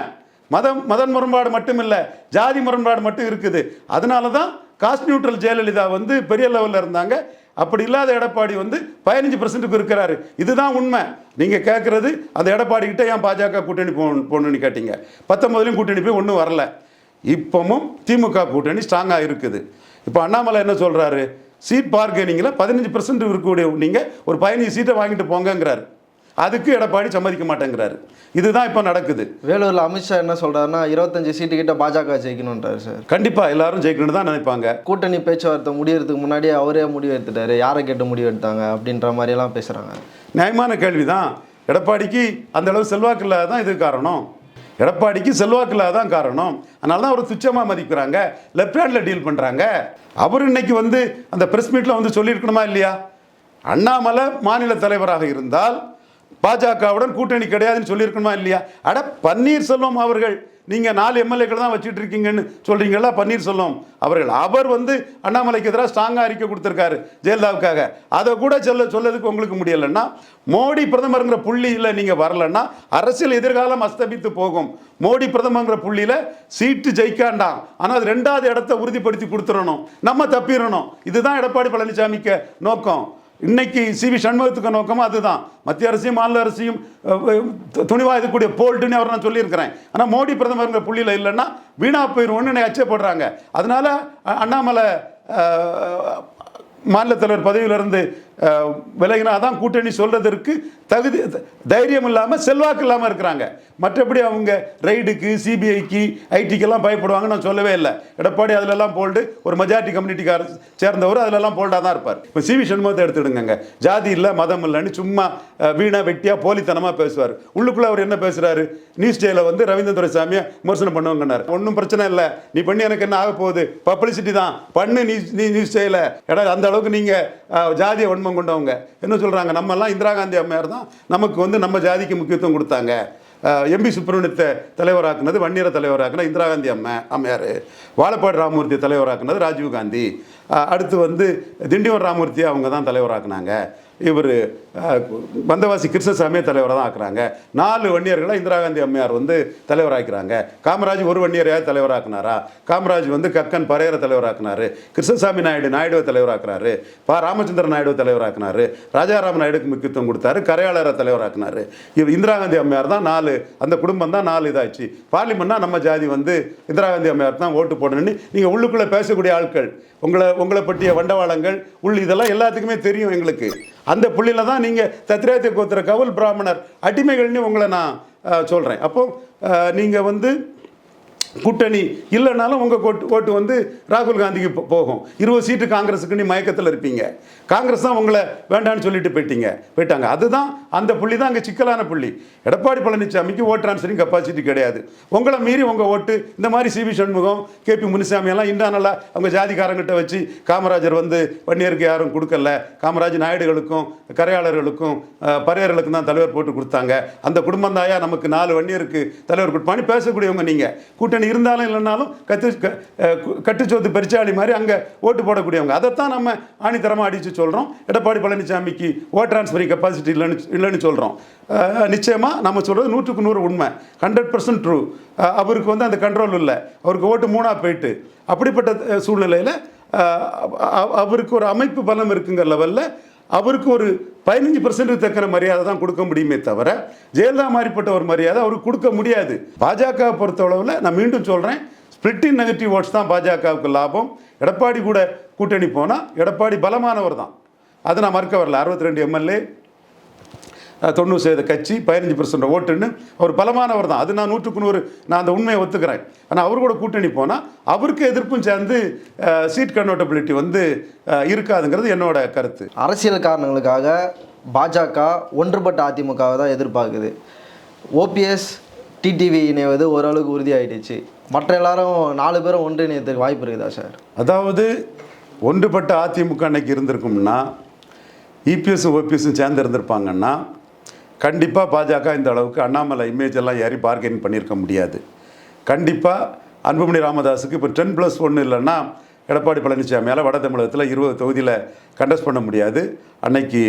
மதம் மதன் முரண்பாடு மட்டும் இல்லை ஜாதி முரண்பாடு மட்டும் இருக்குது. அதனால தான் காஸ்ட் நியூட்ரல் ஜெயலலிதா வந்து பெரிய லெவலில் இருந்தாங்க. அப்படி இல்லாத எடப்பாடி வந்து பதினஞ்சு பர்சன்ட்டுக்கு இருக்கிறாரு. இதுதான் உண்மை. நீங்கள் கேட்குறது அந்த எடப்பாடி கிட்டே ஏன் பாஜக கூட்டணி போ போகணுன்னு கேட்டீங்க? பத்தொம்பதுலேயும் கூட்டணி போய் ஒன்றும் வரல. இப்போவும் திமுக கூட்டணி ஸ்ட்ராங்காக இருக்குது. இப்போ அண்ணாமலை என்ன சொல்கிறாரு சீட் பார்கெனிங்கில் பதினஞ்சு பர்சன்ட் இருக்கக்கூடிய நீங்கள் ஒரு பதினஞ்சு சீட்டை வாங்கிட்டு போங்கங்கிறாரு. அதுக்கு எடப்பாடி சம்மதிக்க மாட்டேங்கிறாரு. இதுதான் இப்போ நடக்குது. வேலூரில் அமித்ஷா என்ன சொல்றாருன்னா இருபத்தஞ்சு சீட்டு கிட்ட பாஜக ஜெயிக்கணுன்றாரு சார். கண்டிப்பாக எல்லாரும் ஜெயிக்கணும்னு தான் நினைப்பாங்க. கூட்டணி பேச்சுவார்த்தை முடியறதுக்கு முன்னாடியே அவரே முடிவு எடுத்துட்டாரு யாரை கேட்டு முடிவு எடுத்தாங்க அப்படின்ற மாதிரியெல்லாம் பேசுகிறாங்க நியாயமான கேள்வி தான் எடப்பாடிக்கு அந்த அளவு செல்வாக்கு இல்லாத தான் இது காரணம். எடப்பாடிக்கு செல்வாக்கு தான் காரணம். அதனால தான் அவர் துச்சமாக மதிக்கிறாங்க. லெஃப்ட் ஹேண்டில் டீல் பண்ணுறாங்க அவர் இன்னைக்கு வந்து அந்த ப்ரெஸ் மீட்டில் வந்து சொல்லியிருக்கணுமா இல்லையா? அண்ணாமலை மாநில தலைவராக இருந்தால் பாஜகவுடன் கூட்டணி கிடையாதுன்னு சொல்லியிருக்கணுமா இல்லையா? அட பன்னீர்செல்வம் அவர்கள் நீங்கள் நாலு எம்எல்ஏக்கள் தான் வச்சுட்டு இருக்கீங்கன்னு சொல்கிறீங்களா பன்னீர்செல்வம் அவர்கள் அவர் வந்து அண்ணாமலைக்கு எதிராக ஸ்ட்ராங்காக அறிக்கை கொடுத்துருக்காரு ஜெயலலிதாவுக்காக. அதை கூட சொல்ல சொல்லதுக்கு உங்களுக்கு முடியலைன்னா மோடி பிரதமருங்கிற புள்ளியில் நீங்கள் வரலன்னா அரசியல் எதிர்காலம் அஸ்தபித்து போகும். மோடி பிரதமருங்கிற புள்ளியில் சீட்டு ஜெயிக்காண்டாம். ஆனால் அது ரெண்டாவது இடத்த உறுதிப்படுத்தி கொடுத்துடணும். நம்ம தப்பிடணும். இதுதான் எடப்பாடி பழனிசாமிக்கு நோக்கம். இன்னைக்கு சி வி சண்முகத்துக்கு நோக்கமும் அதுதான். மத்திய அரசையும் மாநில அரசையும் துணிவாக இருக்கக்கூடிய போல்ட்டுன்னு அவர் நான் சொல்லியிருக்கிறேன். ஆனால் மோடி பிரதமருங்கிற புள்ளியில் இல்லைன்னா வீணா போயிடுவோன்னு என்னை அச்சப்படுறாங்க. அதனால அண்ணாமலை மாநில தலைவர் பதவியிலிருந்து விலகினா தான் கூட்டணி சொல்கிறதற்கு தகுதி தைரியம் இல்லாமல் செல்வாக்கு இல்லாமல் இருக்கிறாங்க. மற்றபடி அவங்க ரைடுக்கு சிபிஐக்கு ஐடிக்கெல்லாம் பயப்படுவாங்க நான் சொல்லவே இல்லை. எடப்பாடி அதிலெல்லாம் போல்டு ஒரு மெஜாரிட்டி கம்யூனிட்டிக்கார சேர்ந்தவர் அதிலெல்லாம் போல்டாக தான் இருப்பார். இப்போ சிவி சண்முகத்தை எடுத்துடுங்க ஜாதி இல்லை மதம் இல்லைன்னு சும்மா வீணாக வீணா வெட்டியாக போலித்தனமாக பேசுவார். உள்ளுக்குள்ளே அவர் என்ன பேசுகிறாரு நியூஸ் டேயில் வந்து ரவீந்திர துரைசாமியை விமர்சனம் பண்ணுவாங்கன்னார். ஒன்றும் பிரச்சனை இல்லை. நீ பண்ணி எனக்கு என்ன ஆக போகுது? பப்ளிசிட்டி தான். பண்ணு நீ நீ நியூஸ் டேயில் எடா அந்த அளவுக்கு நீங்கள் ஜாதியை ஒன்று வன்மம் கொண்டவங்க. என்ன சொல்கிறாங்க நம்மெல்லாம் இந்திரா காந்தி அம்மையார் தான். நமக்கு வந்து நம்ம ஜாதிக்கு முக்கியத்துவம் கொடுத்தாங்க. எம்பி சுப்பிரமணியத்தை தலைவராக்குனது வன்னியரை தலைவராக்குனது இந்திரா காந்தி அம்மை அம்மையார். வாழப்பாடு ராமமூர்த்தி தலைவராக்குனது ராஜீவ் காந்தி. அடுத்து வந்து திண்டிவன் ராமமூர்த்தி அவங்க தான் தலைவராக்குனாங்க. இவர் வந்தவாசி கிருஷ்ணசாமியை தலைவராக தான் ஆக்குறாங்க. நாலு வன்னியர்களை இந்திரா காந்தி அம்மையார் வந்து தலைவராக்கிறாங்க. காமராஜ் ஒரு வன்னியரையாவது தலைவராக்குனாரா? காமராஜ் வந்து கக்கன் பரையரை தலைவராக்குனாரு. கிருஷ்ணசாமி நாயுடு நாயுடுவை தலைவராக்குனாரு. பா. ராமச்சந்திரன் நாயுடு தலைவராக்குனாரு. ராஜாராம நாயுடுக்கு முக்கியத்துவம் கொடுத்தாரு. கரையாளரை தலைவராக்குனாரு. இவர் இந்திரா காந்தி அம்மையார் தான் நாலு அந்த குடும்பம் தான் நாலு இதாச்சு. பார்லிமெண்ட்னா நம்ம ஜாதி வந்து இந்திரா காந்தி அம்மையார் தான் ஓட்டு போடணும்னு நீங்கள் உள்ளுக்குள்ளே பேசக்கூடிய ஆட்கள் உங்களை உங்களை பற்றிய வண்டவாளங்கள் உள் இதெல்லாம் எல்லாத்துக்குமே தெரியும் எங்களுக்கு. அந்த புள்ளியில தான் நீங்கள் தத்ரேத்தை கோத்திர கவுல் பிராமணர் அடிமைகள்னு உங்களை நான் சொல்கிறேன் அப்போ நீங்கள் வந்து கூட்டணி இல்லைனாலும் உங்கள் ஓட்டு ஓட்டு வந்து ராகுல் காந்திக்கு போ- போகும். இருபது சீட்டு காங்கிரஸுக்கு நீ மயக்கத்தில் இருப்பீங்க. காங்கிரஸ் தான் உங்களை வேண்டான்னு சொல்லிட்டு போயிட்டீங்க. போயிட்டாங்க. அதுதான் அந்த புள்ளி தான் அங்கே சிக்கலான புள்ளி. எடப்பாடி பழனிசாமிக்கு ஓட் ட்ரான்ஸ்ஃபரிங் கெப்பாசிட்டி கிடையாது. உங்களை மீறி உங்கள் ஓட்டு இந்த மாதிரி சிவி சண்முகம் கேபி முனிசாமி எல்லாம் இன்டர்னலா அவங்க ஜாதிக்காரங்கிட்ட வச்சு காமராஜர் வந்து வன்னியருக்கு யாரும் கொடுக்கல. காமராஜ் நாயுடுகளுக்கும் கரையாளர்களுக்கும் பறையர்களுக்கும் தான் தலைவர் போட்டு கொடுத்தாங்க. அந்த குடும்பம் தாயா நமக்கு நாலு வன்னியருக்கு தலைவர் கொடுப்பான்னு பேசக்கூடியவங்க நீங்கள் கூட்டணி இருந்தாலும் இல்லைனாலும் கத்து க- கட்டுச்சோத்து பெருச்சாளி மாதிரி அங்கே ஓட்டு போடக்கூடியவங்க. அதைத்தான் நம்ம ஆணித்தரமாக அடித்து சொல்கிறோம் எடப்பாடி பழனிசாமிக்கு ஓட் ட்ரான்ஸ்ஃபரிங் கெப்பாசிட்டி இல்லைன்னு இல்லைன்னு சொல்கிறோம் நிச்சயமாக நம்ம சொல்கிறது நூற்றுக்கு நூறு உண்மை. ஹண்ட்ரட் பர்சன்ட் ட்ரூ அவருக்கு வந்து அந்த கண்ட்ரோல் இல்லை. அவருக்கு ஓட்டு மூணாக போயிட்டு. அப்படிப்பட்ட சூழ்நிலையில் அவருக்கு ஒரு அமைப்பு பலம் இருக்குங்கிற லெவலில் அவருக்கு ஒரு பதினஞ்சு பர்சன்ட் தக்கிற மரியாதை தான் கொடுக்க முடியுமே தவிர ஜெயலலிதா மாதிரிப்பட்ட ஒரு மரியாதை அவருக்கு கொடுக்க முடியாது. பாஜக பொறுத்தளவில் நான் மீண்டும் சொல்கிறேன் ஸ்பிளிட்டின் நெகட்டிவ் ஓட்ஸ் தான் பாஜகவுக்கு லாபம். எடப்பாடி கூட கூட்டணி போனால் எடப்பாடி பலமானவர் தான். அதை நான் மறுக்க வரல. அறுபத்தி ரெண்டு எம்எல்ஏ தொண்ணூறு சதவீத கட்சி பதினஞ்சு பர்சன்ட் ஓட்டுன்னு அவர் பலமானவர் தான். அது நான் நூற்றுக்கு நூறு நான் அந்த உண்மையை ஒத்துக்கிறேன். ஆனால் அவர் கூட கூட்டணி போனால் அவருக்கு எதிர்ப்பும் சேர்ந்து சீட் கன்வெர்டபிலிட்டி வந்து இருக்காதுங்கிறது என்னோட கருத்து. அரசியல் காரணங்களுக்காக பாஜக ஒன்றுபட்ட அதிமுகவை தான் எதிர்பார்க்குது. ஓபிஎஸ் டிடிவி இணைவது ஓரளவுக்கு உறுதியாயிடுச்சு. மற்ற எல்லாரும் நாலு பேரும் ஒன்றிணையத்துக்கு வாய்ப்பு இருக்குதா சார்? அதாவது ஒன்றுபட்ட அதிமுக அன்னைக்கு இருந்திருக்கும்னா இபிஎஸும் ஓபிஎஸும் சேர்ந்து இருந்திருப்பாங்கன்னா கண்டிப்பாக பாஜக இந்த அளவுக்கு அண்ணாமலை இமேஜ் எல்லாம் ஏறி பார்கெயின் பண்ணியிருக்க முடியாது. கண்டிப்பாக அன்புமணி ராமதாஸுக்கு இப்போ டென் ப்ளஸ் ஒன்று இல்லைன்னா எடப்பாடி பழனிசாமியால் வட தமிழகத்தில் இருபது தொகுதியில் கண்டஸ்ட் பண்ண முடியாது. அன்னைக்கு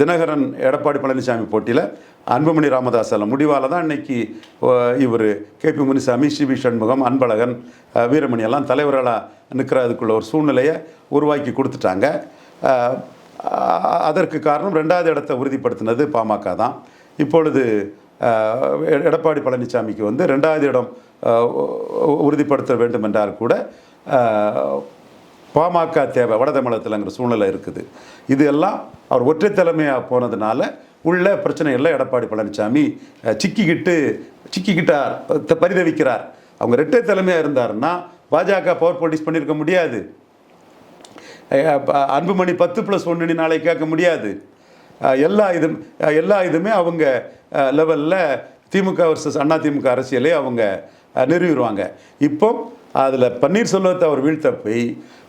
தினகரன் எடப்பாடி பழனிசாமி போட்டியில் அன்புமணி ராமதாஸால் முடிவால் தான் அன்னைக்கு இவர் கேபி முனிசாமி சிபி சண்முகம் அன்பழகன் வீரமணி எல்லாம் தலைவர்களாக நிற்கிறதுக்குள்ள ஒரு சூழ்நிலையை உருவாக்கி கொடுத்துட்டாங்க. அதற்கு காரணம் ரெண்டாவது இடத்தை உறுதிப்படுத்தினது பாமக தான். இப்பொழுது எடப்பாடி பழனிசாமிக்கு வந்து ரெண்டாவது இடம் உறுதிப்படுத்த வேண்டும் என்றால் கூட பாமக தேவை வட தமிழகத்தில்ங்கிற சூழ்நிலை இருக்குது. இது எல்லாம் அவர் ஒற்றை தலைமையாக போனதுனால உள்ள பிரச்சனைகளில் எடப்பாடி பழனிசாமி சிக்கிக்கிட்டு சிக்கிக்கிட்டார் த- பரிதவிக்கிறார். அவங்க ரெட்டை தலைமையாக இருந்தாருன்னா பாஜக பவர் பொலிட்டிக்ஸ் பண்ணியிருக்க முடியாது. அன்புமணி பத்து ப்ளஸ் ஒன்று நாளை கேட்க முடியாது. எல்லா இதும் எல்லா இதுவுமே அவங்க லெவலில் திமுக வர்சஸ் அண்ணா திமுக அரசியலே அவங்க நிறுவிடுவாங்க. இப்போ அதில் பன்னீர்செல்வத்தை அவர் வீழ்த்த போய்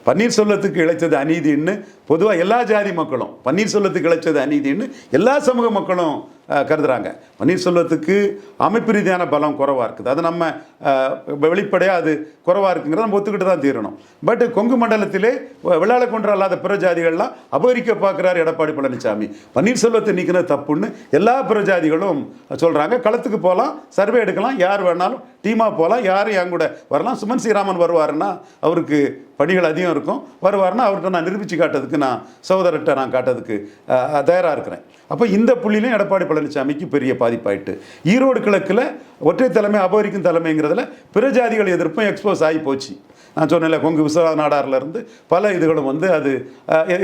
பன்னீர்செல்வத்துக்கு இழைச்சது அநீதின்னு பொதுவாக எல்லா ஜாதி மக்களும் பன்னீர்செல்வத்துக்கு கிடைச்சது அநீதின்னு எல்லா சமூக மக்களும் கருதுகிறாங்க கருதுறாங்க. பன்னீர்செல்வத்துக்கு அமைப்பு ரீதியான பலம் குறைவாக இருக்குது. அது நம்ம வெளிப்படையாக அது குறைவாக இருக்குங்கிறத நம்ம ஒத்துக்கிட்டு தான் தீரணும். பட் கொங்கு மண்டலத்திலே விளையாட கொன்ற அல்லாத பிற ஜாதிகள்லாம் அபகரிக்க பார்க்குறாரு எடப்பாடி பழனிசாமி பன்னீர்செல்வத்தை நீக்கினது தப்புன்னு எல்லா பிற ஜாதிகளும் சொல்கிறாங்க களத்துக்கு போகலாம் சர்வே எடுக்கலாம் யார் வேணாலும் டீமாக போகலாம் யாரும் என் கூட வரலாம். சுமன் ஸ்ரீராமன் வருவாருன்னா அவருக்கு பணிகள் அதிகம் இருக்கும். வருவாருன்னா அவர்கிட்ட நான் நிரூபித்து காட்டுறதுக்கு நான் சகோதரர்கிட்ட நான் காட்டுறதுக்கு தயாராக இருக்கிறேன். அப்போ இந்த புள்ளிலையும் எடப்பாடி பழனிசாமிக்கு பெரிய பாதிப்பாயிட்டு ஈரோடு கிழக்கில் ஒற்றை தலைமை அபகரிக்கும் தலைமைங்கிறதுல பிற ஜாதிகள் எதிர்ப்பும் எக்ஸ்போஸ் ஆகி போச்சு. நான் சொன்னேன்ல கொங்கு விஸ்வநாத நாடார்ல இருந்து பல இதுகளும் வந்து அது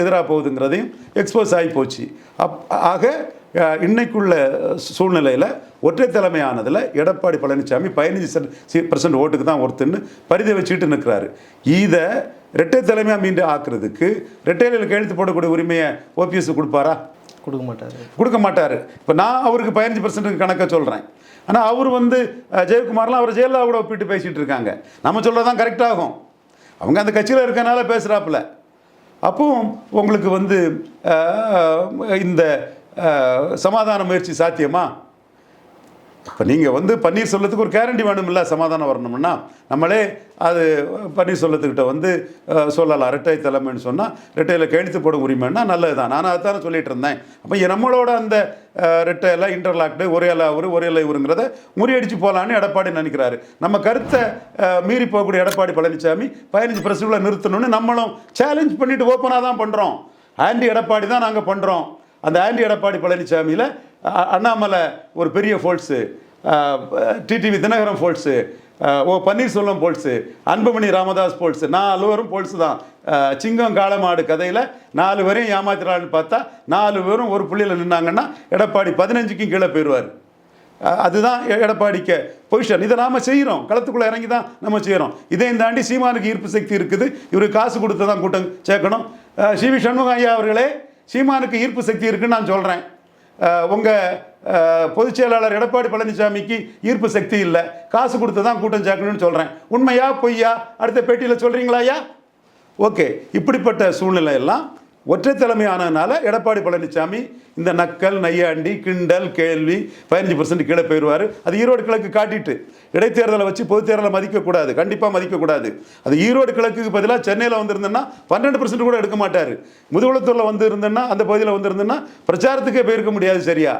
எதிராக போகுதுங்கிறதையும் எக்ஸ்போஸ் ஆகி போச்சு. அப் ஆக இன்னைக்குள்ள சூழ்நிலையில் ஒற்றை தலைமையானதில் எடப்பாடி பழனிசாமி பதினஞ்சு பர்சன்ட் ஓட்டுக்கு தான் ஒருத்தன்னு பரிதை வச்சுட்டு நிற்கிறாரு இதை இரட்டை தலைமையாக மீண்டும் ஆக்குறதுக்கு ரெட்டையில கையெழுத்து போடக்கூடிய உரிமையை ஓபிஎஸ் கொடுப்பாரா? கொடுக்க மாட்டாரு. கொடுக்க மாட்டார். இப்போ நான் அவருக்கு பதினஞ்சு பர்சன்ட் கணக்கை சொல்கிறேன் ஆனால் அவர் வந்து ஜெயக்குமார்லாம் அவர் ஜெயலலிதா கூட ஒப்பிட்டு பேசிகிட்டு இருக்காங்க. நம்ம சொல்கிறது தான் கரெக்டாகும் அவங்க அந்த கட்சியில் இருக்கனால பேசுகிறாப்புல அப்போ உங்களுக்கு வந்து இந்த சமாதான முயற்சி சாத்தியமா? இப்போ நீங்கள் வந்து பன்னீர் சொல்லத்துக்கு ஒரு கேரண்டி வேணும்ல சமாதானம் வரணும்னா நம்மளே அது பன்னீர் சொல்லத்துக்கிட்ட வந்து சொல்லலாம். ரெட்டை தலைமைன்னு சொன்னால் ரெட்டையில் கையெழுத்து போட உரிமைன்னா நல்லது தான் நான் அதைத்தானே சொல்லிட்டு இருந்தேன். அப்போ நம்மளோட அந்த ரெட்டையில் இன்டர்லாக்டு ஒரே இலை அவர் ஒரே இவருங்கிறத முறியடிச்சு போகலான்னு எடப்பாடி நினைக்கிறாரு. நம்ம கருத்தை மீறி போகக்கூடிய எடப்பாடி பழனிசாமி பதினஞ்சு பிரசுகளை நிறுத்தணும்னு நம்மளும் சேலஞ்ச் பண்ணிட்டு ஓப்பனாக தான் பண்ணுறோம் ஆண்டி எடப்பாடி தான் நாங்கள் பண்ணுறோம் அந்த ஆண்டி எடப்பாடி பழனிசாமியில் அண்ணாமலை ஒரு பெரிய folds TTV Dhinakaran folds O Panneerselvam fools Anbumani Ramadoss fools நாலு பேரும் போல்ஸு தான் சிங்கம் காலமாடு கதையில் நாலு பேரையும் ஏமாத்துறான்னு பார்த்தா நாலு பேரும் ஒரு புள்ளியில் நின்னாங்கன்னா எடப்பாடி பதினஞ்சுக்கும் கீழே போயிடுவார் அதுதான் எ- பொசிஷன் இதை நாம் செய்கிறோம் களத்துக்குள்ளே இறங்கி தான் நம்ம செய்கிறோம் இதையும் தாண்டி சீமானுக்கு ஈர்ப்பு சக்தி இருக்குது. இவருக்கு காசு கொடுத்து தான் கூட்டம் சேர்க்கணும். சி வி சண்முகம் ஐயா அவர்களே சீமானுக்கு ஈர்ப்பு சக்தி இருக்குன்னு நான் சொல்கிறேன் உங்கள் பொதுச் செயலாளர் எடப்பாடி பழனிசாமிக்கு ஈர்ப்பு சக்தி இல்லை. காசு கொடுத்து தான் கூட்டம் சேர்க்கணும்னு சொல்கிறேன் உண்மையா பொய்யா? அடுத்த பேட்டியில் சொல்கிறீங்களா ஐயா? ஓகே. இப்படிப்பட்ட சூழ்நிலை எல்லாம் ஒற்றை தலைமை ஆனதுனால எடப்பாடி பழனிசாமி இந்த நக்கல் நையாண்டி கிண்டல் கேள்வி பதினஞ்சு பர்சன்ட் கீழே போயிடுவார். அது ஈரோடு கிழக்கு காட்டிட்டு. இடைத்தேர்தலை வச்சு பொது தேர்தலை மதிக்கக்கூடாது. கண்டிப்பாக மதிக்கக்கூடாது. அது ஈரோடு கிழக்குக்கு பதிலாக சென்னையில் வந்திருந்தேன்னா பன்னெண்டு பர்சன்ட் கூட எடுக்க மாட்டார். முதுகுளத்தூரில் வந்து இருந்தேன்னா அந்த பகுதியில் வந்திருந்தேன்னா பிரச்சாரத்துக்கே போயிருக்க முடியாது சரியா?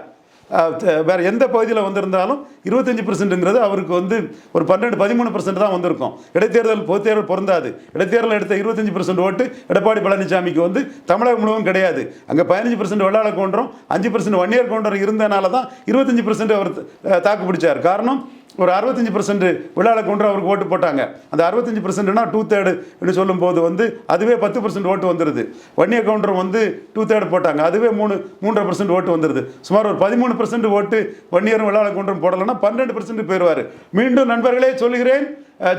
வேறு எந்த பகுதியில் வந்திருந்தாலும் இருபத்தஞ்சி பர்சன்ட்டுங்கிறது அவருக்கு வந்து ஒரு பன்னெண்டு பதிமூணு பர்சன்ட் தான் வந்திருக்கும். இடைத்தேர்தல் பொதுத்தேர்தல் பொருந்தாது. இடைத்தேர்தல் எடுத்த இருபத்தஞ்சி பர்சன்ட் ஓட்டு எடப்பாடி பழனிசாமிக்கு வந்து தமிழகம் முழுவதும் கிடையாது. அங்கே பதினஞ்சு பர்சன்ட் வெள்ளாள கவுண்டரும் அஞ்சு பர்சன்ட் ஒன் இயர் கவுண்டரும் இருந்தனால தான் இருபத்தஞ்சி பர்சன்ட் அவர் தாக்கு பிடிச்சார். காரணம் ஒரு அறுபத்தஞ்சு பர்சன்ட் விழாவில் கொண்டு அவருக்கு ஓட்டு போட்டாங்க. அந்த அறுபத்தஞ்சு பர்சன்ட்னா டூ தேர்டு சொல்லும்போது வந்து அதுவே பத்து பர்சன்ட் ஓட்டு வந்துடுது வன்னிய கவுண்டர் வந்து டூ தேர்டு போட்டாங்க. அதுவே மூணு மூன்றரை பர்சன்ட் ஓட்டு வந்துடுது சுமார் ஒரு பதிமூணு பர்சன்ட் ஓட்டு வன்னியரும் விழாவில் கவுண்டரும் போடலைன்னா பன்னெண்டு பர்சன்ட் போயிடுவார். மீண்டும் நண்பர்களே சொல்லுகிறேன்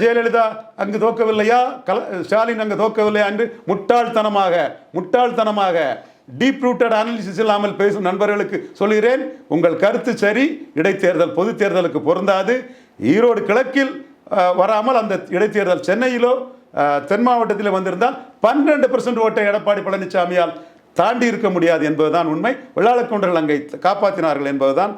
ஜெயலலிதா அங்கு தோக்கவில்லையா? கல ஸ்டாலின் அங்கு தோக்கவில்லையா? என்று முட்டாள்தனமாக முட்டாள்தனமாக டீப் ரூட்டட் அனாலிசிஸ் இல்லாமல் பேசும் நண்பர்களுக்கு சொல்கிறேன் உங்கள் கருத்து சரி இடைத்தேர்தல் பொது தேர்தலுக்கு பொருந்தாது. ஈரோடு கிழக்கில் வராமல் அந்த இடைத்தேர்தல் சென்னையிலோ தென் மாவட்டத்தில் வந்திருந்தால் பன்னிரண்டு பர்சன்ட் ஓட்டை எடப்பாடி பழனிசாமியால் தாண்டி இருக்க முடியாது என்பதுதான் உண்மை. வெள்ளாளக்கொண்டர்கள் அங்கே காப்பாற்றினார்கள் என்பதுதான்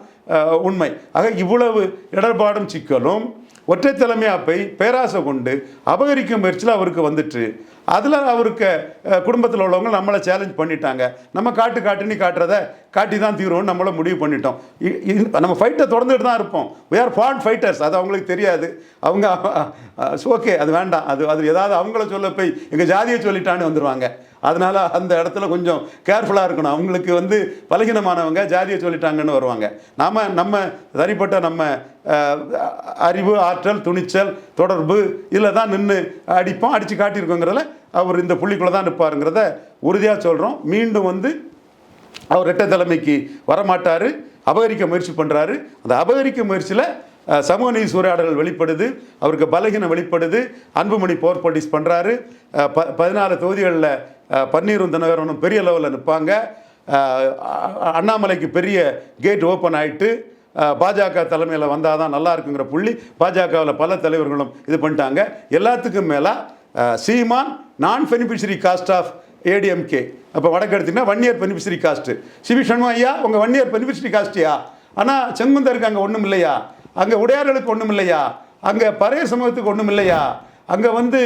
உண்மை. ஆக இவ்வளவு இடர்பாடும் சிக்கலும் ஒற்றை தலைமையாப்பை பேராசை கொண்டு அபகரிக்கும் முயற்சியில் அவருக்கு வந்துட்டு அதில் அவருக்கு குடும்பத்தில் உள்ளவங்க நம்மளை சேலஞ்ச் பண்ணிட்டாங்க. நம்ம காட்டு காட்டுன்னு காட்டுறத காட்டி தான் தீரும்னு நம்மள முடிவு பண்ணிட்டோம். இ- நம்ம ஃபைட்டை தொடர்ந்துட்டு தான் இருப்போம். வி ஆர் ஃபான் ஃபைட்டர்ஸ் அது அவங்களுக்கு தெரியாது. அவங்க ஓகே அது வேண்டாம். அது அது ஏதாவது அவங்கள சொல்ல போய் எங்கள் ஜாதியை சொல்லிட்டான்னு வந்துடுவாங்க அதனால் அந்த இடத்துல கொஞ்சம் கேர்ஃபுல்லாக இருக்கணும். அவங்களுக்கு வந்து பலகீனமானவங்க ஜாதியை சொல்லிட்டாங்கன்னு வருவாங்க. நாம் நம்ம தனிப்பட்ட நம்ம அறிவு ஆற்றல் துணிச்சல் தொடர்பு இதில் தான் நின்று அடிப்போம் அடித்து காட்டியிருக்கோங்கிறதுல அவர் இந்த புள்ளிக்குள்ளே தான் நிற்பாருங்கிறத உறுதியாக சொல்கிறோம் மீண்டும் வந்து அவர் ரெட்டை தலைமைக்கு வரமாட்டார். அபகரிக்க முயற்சி பண்ணுறாரு அந்த அபகரிக்க முயற்சியில் சமூக நீதி சூறையாடல்கள் வெளிப்படுது. அவருக்கு பலகீனம் வெளிப்படுது. அன்புமணி போர் போட்டிஸ் பண்ணுறாரு ப பதினாலு தொகுதிகளில் பன்னீரும் தினகரனும் பெரிய லெவலில் நிற்பாங்க. அண்ணாமலைக்கு பெரிய கேட் ஓப்பன் ஆகிட்டு பாஜக தலைமையில் வந்தால் தான் நல்லா இருக்குங்கிற புள்ளி. பாஜகவில் பல தலைவர்களும் இது பண்ணிட்டாங்க. எல்லாத்துக்கும் மேலே சீமான் நான் பெனிஃபிஷரி காஸ்ட் ஆஃப் ஏடிஎம்கே அப்போ வடக்கு எடுத்தீங்கன்னா one year beneficiary caste C V Shanmugam ஐயா உங்கள் ஒன் இயர் பெனிஃபிஷரி காஸ்ட்டியா ஆனால் செங்குந்தருக்கு அங்கே ஒன்றும் இல்லையா? அங்கே உடையார்களுக்கு ஒன்றும் இல்லையா? அங்கே பறைய சமூகத்துக்கு ஒன்றும் இல்லையா? அங்கே வந்து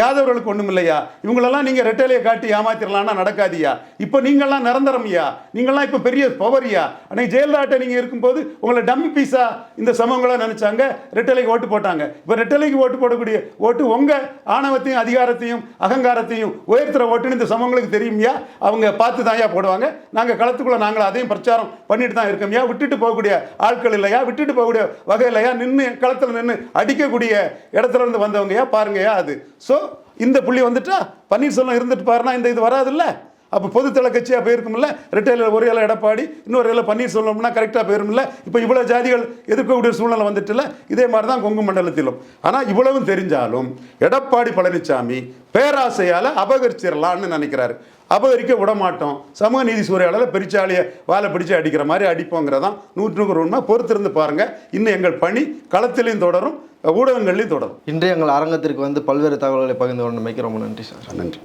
யாதவர்களுக்கு ஒன்றும் இல்லையா? இவங்களெல்லாம் நீங்கள் ரெட்டையிலையை காட்டி ஏமாத்திரலாம்னா நடக்காதியா? இப்போ நீங்கள்லாம் நிரந்தரம்யா? நீங்கள்லாம் இப்போ பெரிய பவரியா? அன்னைக்கு ஜெயலலிதாட்ட நீங்கள் இருக்கும்போது உங்களை டம்மி பீஸா இந்த சமூகங்களாக நினச்சாங்க. ரெட்டலைக்கு ஓட்டு போட்டாங்க. இப்போ ரெட்டலைக்கு ஓட்டு போடக்கூடிய ஓட்டு உங்கள் ஆணவத்தையும் அதிகாரத்தையும் அகங்காரத்தையும் உயர்த்துற ஓட்டுன்னு இந்த சமூகங்களுக்கு தெரியும்யா? அவங்க பார்த்து தான்யா போடுவாங்க. நாங்கள் களத்துக்குள்ளே நாங்கள் அதையும் பிரச்சாரம் பண்ணிட்டு தான் இருக்கோம்யா? விட்டுட்டு போகக்கூடிய ஆட்கள் இல்லையா? விட்டுட்டு போகக்கூடிய வகை இல்லையா நின்று களத்தில் நின்று அடிக்கக்கூடிய இடத்துல இருந்து வந்தவங்கயா? பாருங்கயா அது. ஸோ இந்த புள்ளி வந்துட்டா பன்னீர்செல்வம் இருந்துட்டு பாருன்னா இந்த இது வராதுல்ல? அப்போ பொதுத்தள கட்சியாக போயிருக்கும்ல? ரெட்டையில் ஒரு இலை எடப்பாடி இன்னொரு இலை பன்னீர்செல்வம்னா கரெக்டாக போயிருமில்ல இப்போ இவ்வளோ ஜாதிகள் எதிர்க்கக்கூடிய சூழ்நிலை வந்துட்டுல இதே மாதிரி தான் கொங்கு மண்டலத்திலும். ஆனால் இவ்வளவும் தெரிஞ்சாலும் எடப்பாடி பழனிசாமி பேராசையால் அபகரிச்சிடலான்னு நினைக்கிறாரு. அபகரிக்க விட மாட்டோம். சமூக நீதி சூறையாளர் பெரிச்சாலியை வாழை பிடிச்சு அடிக்கிற மாதிரி அடிப்போங்கிறதான் நூற்றுக்கு உண்மை. பொறுத்திருந்து பாருங்க. இன்னும் எங்கள் பணி களத்திலையும் தொடரும் ஊடகங்கள்லையும் தொடரும். இன்றைய எங்கள் அரங்கத்திற்கு வந்து பல்வேறு தகவல்களை பகிர்ந்து கொண்டமைக்கு ரொம்ப நன்றி சார். நன்றி.